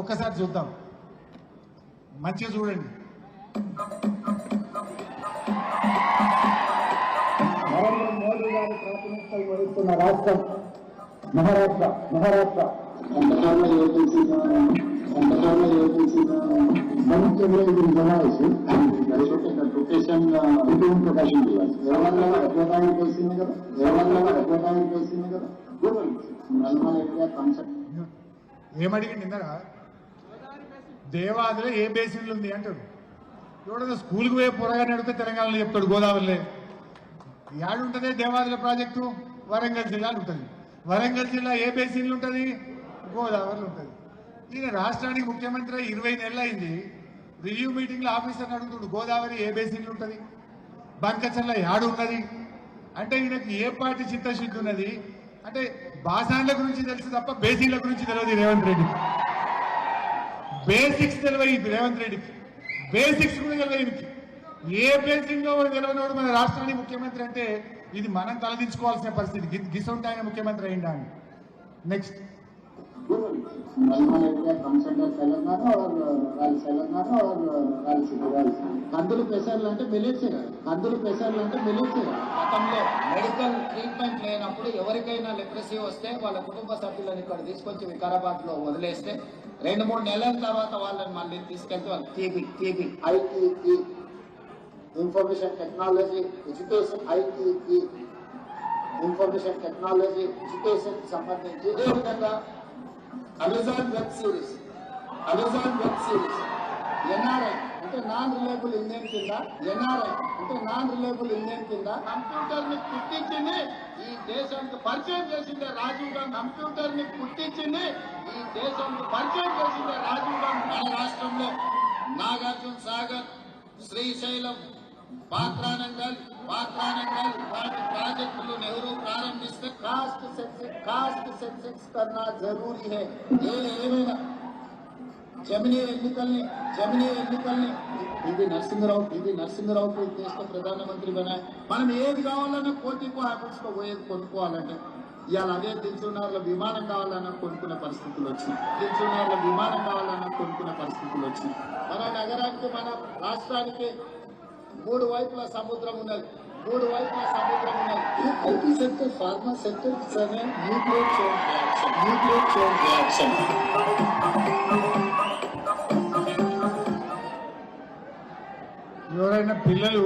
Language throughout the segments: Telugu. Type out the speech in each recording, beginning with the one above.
ఒక్కసారి చూద్దాం. మంచిగా చూడండి. నరేంద్ర మోడీ గారి ప్రాతినిధ్యం వహిస్తున్న రాష్ట్రం మహారాష్ట్ర మహారాష్ట్ర. ఎంతకాలం ఏజెన్సీగా ఎంతకాలం ఏజెన్సీగా మంచి ఇది జనాయిసి దయచేసి ఇక్కడ లొకేషన్ ఇటువంటి ప్రకాశం జిల్లా. ఎవరన్నా అడ్వర్టైజ్ చేసింది కదా. ఎవరన్నా అడ్వర్టైజ్ చేసింది కదా. నల్మల్ ఏరియా కన్సెప్ట్ ఏమడిగింది ఇందాక? దేవాదిలో ఏ బేసిన్లు ఉంది అంటాడు చూడదు స్కూల్కి పోయే పొరగానే అడిగితే తెలంగాణలో చెప్తాడు గోదావరిలో యాడుంటదే దేవాదుల ప్రాజెక్టు? వరంగల్ జిల్లాలో ఉంటుంది. వరంగల్ జిల్లా ఏ బేసిన్లు ఉంటుంది? గోదావరిలో ఉంటుంది. ఈయన రాష్ట్రానికి ముఖ్యమంత్రి ఇరవై నెలలు అయింది రివ్యూ మీటింగ్లో ఆఫీసర్ని అడుగుతుడు గోదావరి ఏ బేసిన్లు ఉంటుంది? బంకచర్ల యాడు ఉన్నది? అంటే ఈయనకి ఏ పార్టీ చిత్తశుద్ధి ఉన్నది? అంటే బాసాన్ల గురించి తెలుసు తప్ప బేసిన్ల గురించి తెలియదు రేవంత్ రెడ్డి. బేసిక్స్ తెలివైంది రేవంత్ రెడ్డికి. బేసిక్స్ కూడా తెలివైంది ఏ బేసిక్లో తెలియనోడు మన రాష్ట్రానికి ముఖ్యమంత్రి అంటే ఇది మనం తలదించుకోవాల్సిన పరిస్థితి. గి- గిసొంటి ఆయన ముఖ్యమంత్రి అయిందా అని. నెక్స్ట్ తెలంగాణ తెలంగాణ और రాయలసీమ రాయలసీమ కందులు పెసర్లు అంటే మిలిట్సే కదా. కందులు పెసర్లు అంటే మిలిట్సే కదా. గతంలో మెడికల్ ట్రీట్మెంట్ లేనప్పుడు ఎవరికైనా లెప్రసీ వస్తే వాళ్ళ కుటుంబ సభ్యులను ఇక్కడ తీసుకొచ్చి వికారాబాద్లో వదిలేస్తే రెండు మూడు నెలల తర్వాత వాళ్ళని మళ్ళీ తీసుకెళ్తే వాళ్ళు TB TB ITE information technology education ITE information technology education సంబంధించి. ఇదే విధంగా Amazon web series Amazon web series non reliable Indian కింద ఎన్ఆర్ఐ అంటే నాన్ రిలేబుల్ ఇండియన్ కింద కంప్యూటర్ ని పుట్టించింది ఈ దేశానికి పరిచయం చేసిందే రాజీవ్ గాంధీ కంప్యూటర్ ని పుట్టించింది ఈ దేశానికి పరిచయం చేసిందే రాజీవ్ గాంధీ మన రాష్ట్రంలో నాగార్జున సాగర్ శ్రీశైలం పాత్రానంగల్ పాత్రానంగల్ వాటి ప్రాజెక్టులు నెహ్రూ ప్రారంభిస్తే కాస్ట్ సెన్సెక్స్ కాస్ట్ సెన్సెక్స్ కన్నా జరూరీ హై ఏ ఏమైనా జమినీ ఎన్నికల్ని జమినీ ఎన్నికల్ని పివి నరసింహరావు పివి నరసింహరావు దేశ ప్రధానమంత్రి బనా మనం ఏది కావాలన్నా కోటికో ఆఫీస్లో పోయేది కొనుక్కోవాలంటే ఇవాళ అదే దిల్చున్నారులో విమానం కావాలన్నా కొనుక్కునే పరిస్థితులు వచ్చినాయి. దిల్చున్నారులో విమానం కావాలన్నా కొనుక్కునే పరిస్థితులు వచ్చినాయి. మన నగరానికి మన రాష్ట్రానికి మూడు వైపుల సముద్రం ఉన్నది. మూడు వైపుల సముద్రం ఉన్నది. IT sector pharma sector nuclear chain reaction nuclear chain reaction. ఎవరైనా పిల్లలు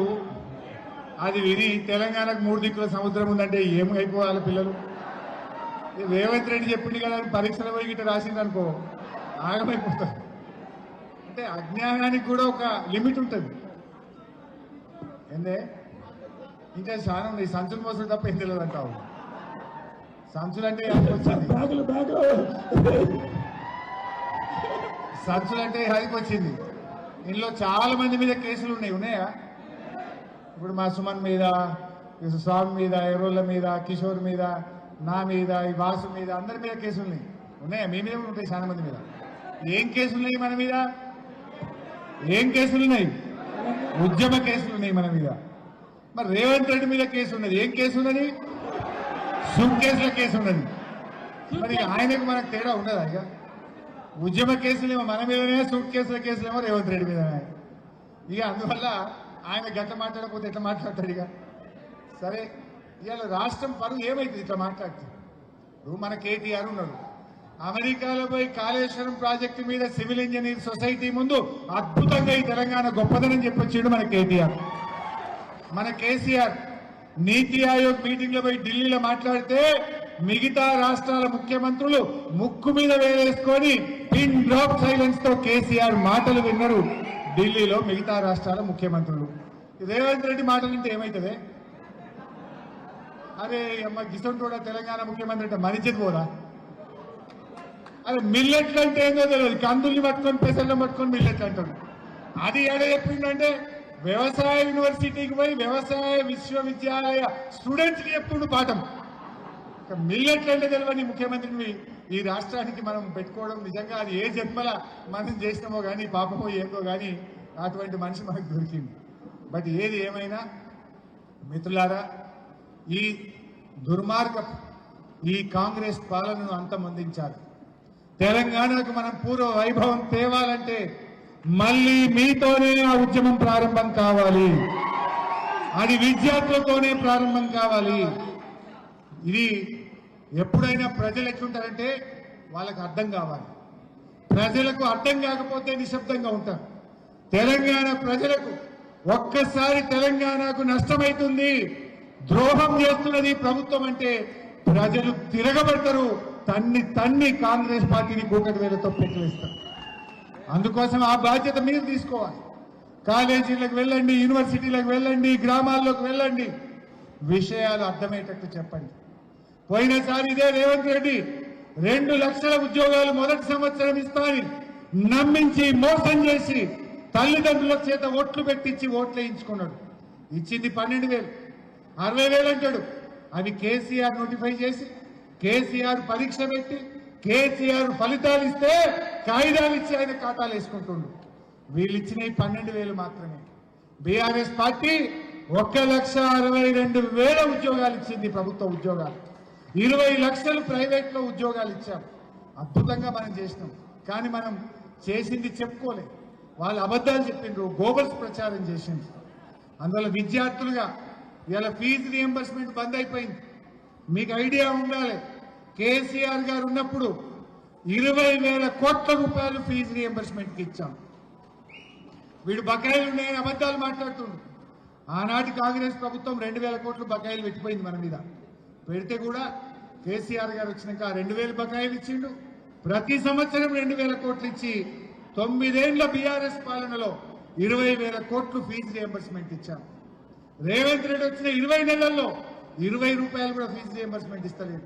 అది విని తెలంగాణకు మూడు దిక్కుల సముద్రం ఉందంటే ఏం అయిపోవాలి పిల్లలు? ఈ రేవంత్ రెడ్డి చెప్పింది కదా పరీక్షలు పోయి గిట్ట రాసింది అనుకో ఆగమైపోతారు అంటే అజ్ఞానానికి కూడా ఒక లిమిట్ ఉంటుంది. ఏందే? ఇంకా చాలా ఉంది సంచులు మోసం తప్ప ఏం తెలియదు అంటావు? సంచులు అంటే సంచులు అంటే యాదికి వచ్చింది. ఇందులో చాలా మంది మీద కేసులు ఉన్నాయి. ఉన్నాయా? ఇప్పుడు మా సుమన్ మీద స్వామి మీద ఎర్రోళ్ళ మీద కిషోర్ మీద నా మీద ఈ వాసు మీద అందరి మీద కేసులు ఉన్నాయి. ఉన్నాయా? మీ మీద ఉంటాయి చాలా మంది మీద. ఏం కేసులు ఉన్నాయి మన మీద? ఏం కేసులు ఉన్నాయి? ఉద్యమ కేసులు ఉన్నాయి మన మీద. మరి రేవంత్ రెడ్డి మీద కేసు ఉన్నది. ఏం కేసు ఉన్నది? సుమ్ కేసుల కేసు ఉన్నది. మరి ఆయనకు మనకు తేడా ఉండదా ఇక? ఉద్యమ కేసులేమో మన మీదనే సూట్ కేసుల కేసులేమో రేవంత్ రెడ్డి మీదనే. ఇక అందువల్ల ఆయన గట్ట మాట్లాడకపోతే ఎట్లా మాట్లాడతాడు ఇక? సరే ఇవాళ రాష్ట్రం పరువు ఏమైతుంది ఇట్లా మాట్లాడుతుంది ఇప్పుడు మన కేటీఆర్ ఉన్నాడు అమెరికాలో పోయి కాళేశ్వరం ప్రాజెక్టు మీద సివిల్ ఇంజనీర్ సొసైటీ ముందు అద్భుతంగా ఈ తెలంగాణ గొప్పదనం చెప్పొచ్చాడు మన కేటీఆర్. మన కేసీఆర్ నీతి ఆయోగ్ మీటింగ్లో పోయి ఢిల్లీలో మాట్లాడితే మిగతా రాష్ట్రాల ముఖ్యమంత్రులు ముక్కు మీద వేలేసుకొని పిన్ డ్రాప్ సైలెన్స్తో కేసీఆర్ మాటలు విన్నారు. ఢిల్లీలో మిగతా రాష్ట్రాల ముఖ్యమంత్రులు. రేవంత్ రెడ్డి మాటలు వింటే ఏమవుతుంది అరే అమ్మ గిసొంటి కూడా తెలంగాణ ముఖ్యమంత్రి అంటే మనిషిది పోదా అరే మిల్లెట్లు అంటే ఏందో తెలియదు. కందుల్ని పట్టుకొని పెసర్లను పట్టుకొని మిల్లెట్లు అంటాడు. అది ఎడ చెప్పిందంటే వ్యవసాయ యూనివర్సిటీకి పోయి వ్యవసాయ విశ్వవిద్యాలయ స్టూడెంట్స్కి చెప్తుండు పాఠం. ఇక మిల్లెట్లు అంటే తెలియని ముఖ్యమంత్రిని ఈ రాష్ట్రానికి మనం పెట్టుకోవడం నిజంగా అది ఏ జన్మల మనం చేసినామో కానీ పాపమో ఏందో కానీ అటువంటి మనిషి మనకు దొరికింది. బట్ ఏది ఏమైనా మిత్రులారా ఈ దుర్మార్గ ఈ కాంగ్రెస్ పాలనను అంతమొందించాలి తెలంగాణకు మనం పూర్వ వైభవం తేవాలంటే మళ్ళీ మీతోనే ఆ ఉద్యమం ప్రారంభం కావాలి. అది విద్యార్థులతోనే ప్రారంభం కావాలి. ఇది ఎప్పుడైనా ప్రజలు ఎట్లుంటారంటే వాళ్ళకి అర్థం కావాలి. ప్రజలకు అర్థం కాకపోతే నిశ్శబ్దంగా ఉంటారు. తెలంగాణ ప్రజలకు ఒక్కసారి తెలంగాణకు నష్టమైతుంది. ద్రోహం చేస్తున్నది ప్రభుత్వం అంటే ప్రజలు తిరగబడతారు. తన్ని తన్ని కాంగ్రెస్ పార్టీని కూకటి వేలతో పెట్టలేస్తారు అందుకోసం ఆ బాధ్యత మీరు తీసుకోవాలి. కాలేజీలకు వెళ్ళండి యూనివర్సిటీలకు వెళ్ళండి గ్రామాల్లోకి వెళ్ళండి. విషయాలు అర్థమయ్యేటట్టు చెప్పండి. పోయినసారి ఇదే రేవంత్ రెడ్డి రెండు లక్షల ఉద్యోగాలు మొదటి సంవత్సరం ఇస్తానని నమ్మించి మోసం చేసి తల్లిదండ్రుల చేత ఓట్లు పెట్టించి ఓట్లు వేయించుకున్నాడు. ఇచ్చింది పన్నెండు వేలు. అరవై వేలు అంటాడు. అవి కేసీఆర్ నోటిఫై చేసి కేసీఆర్ పరీక్ష పెట్టి కేసీఆర్ ఫలితాలు ఇస్తే కాగితాలు ఇచ్చి ఆయన ఖాతాలు వేసుకుంటుండు. వీళ్ళు ఇచ్చినవి పన్నెండు వేలు మాత్రమే. బీఆర్ఎస్ పార్టీ ఒక్క లక్ష అరవై రెండు వేల ఉద్యోగాలు ఇచ్చింది ప్రభుత్వ ఉద్యోగాలు. ఇరవై లక్షలు ప్రైవేట్లో ఉద్యోగాలు ఇచ్చాం. అద్భుతంగా మనం చేసినాం. కానీ మనం చేసింది చెప్పుకోలే. వాళ్ళు అబద్ధాలు చెప్పిండ్రు గోబల్స్ ప్రచారం చేసిండ్రు. అందువల్ల విద్యార్థులుగా ఇలా ఫీజు రియంబర్స్మెంట్ బంద్ అయిపోయింది. మీకు ఐడియా ఉండాలి. కేసీఆర్ గారు ఉన్నప్పుడు ఇరవై వేల కోట్ల రూపాయలు ఫీజు రియంబర్స్మెంట్కి ఇచ్చాం. వీడు బకాయిలు ఉన్నాయని అబద్ధాలు మాట్లాడుతుండు. ఆనాటి కాంగ్రెస్ ప్రభుత్వం రెండు వేల కోట్లు బకాయిలు పెట్టిపోయింది మన మీద. పెడితే కూడా కేసీఆర్ గారు వచ్చినాక రెండు వేలు బకాయిలు ఇచ్చిండు. ప్రతి సంవత్సరం రెండు వేల కోట్లు ఇచ్చి తొమ్మిదేండ్ల బీఆర్ఎస్ పాలనలో ఇరవై వేల కోట్లు ఫీజు రియంబర్స్మెంట్ ఇచ్చాం రేవంత్ రెడ్డి వచ్చిన ఇరవై నెలల్లో ఇరవై రూపాయలు కూడా ఫీజు రియంబర్స్మెంట్ ఇస్తలేదు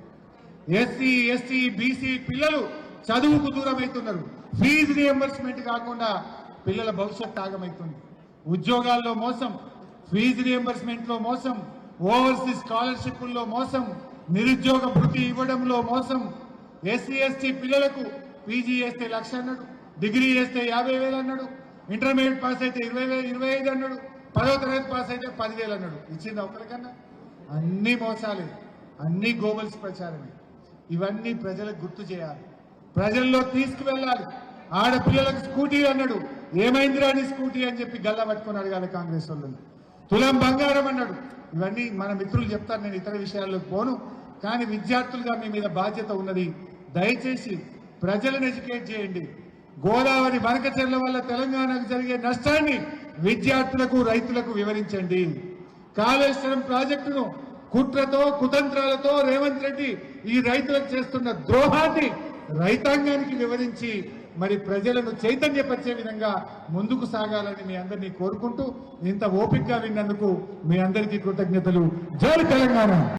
ఎస్సీ ఎస్టీ బీసీ పిల్లలు చదువుకు దూరం అవుతున్నారు. ఫీజు రియంబర్స్మెంట్ కాకుండా పిల్లల భవిష్యత్ ఆగమవుతుంది ఉద్యోగాల్లో మోసం ఫీజు రియంబర్స్మెంట్లో మోసం ఓవర్సీస్ స్కాలర్షిప్ల్లో మోసం నిరుద్యోగ భృతి ఇవ్వడంలో మోసం. ఎస్సీ ఎస్టీ పిల్లలకు పీజీ చేస్తే లక్ష అన్నాడు డిగ్రీ చేస్తే యాభై వేలు అన్నాడు ఇంటర్మీడియట్ పాస్ అయితే ఇరవై వేలు ఇరవై ఐదు అన్నాడు పదవ తరగతి పాస్ అయితే పదివేలు అన్నాడు. ఇచ్చింది ఒకరికన్నా అన్ని మోసాలే. అన్ని గోబల్స్ ప్రచారమే. ఇవన్నీ ప్రజలకు గుర్తు చేయాలి. ప్రజల్లో తీసుకువెళ్ళాలి. ఆడపిల్లలకు స్కూటీ అన్నాడు. ఏమైందిరా అని స్కూటీ అని చెప్పి గల్లా పట్టుకొని అడగాలి కాంగ్రెస్ వాళ్ళని. తులం బంగారం అన్నాడు. ఇవన్నీ మన మిత్రులు చెప్తారు నేను ఇతర విషయాల్లోకి పోను. కానీ విద్యార్థులుగా మీ మీద బాధ్యత ఉన్నది దయచేసి ప్రజలను ఎడ్యుకేట్ చేయండి. గోదావరి బనకచెర్ల వల్ల తెలంగాణకు జరిగే నష్టాన్ని విద్యార్థులకు రైతులకు వివరించండి. కాళేశ్వరం ప్రాజెక్టును కుట్రతో కుతంత్రాలతో రేవంత్ రెడ్డి ఈ రైతులకు చేస్తున్న ద్రోహాన్ని రైతాంగానికి వివరించి మరి ప్రజలను చైతన్యపరిచే విధంగా ముందుకు సాగాలని మీ అందరినీ కోరుకుంటూ ఇంత ఓపికగా విన్నందుకు మీ అందరికీ కృతజ్ఞతలు. జై తెలంగాణ!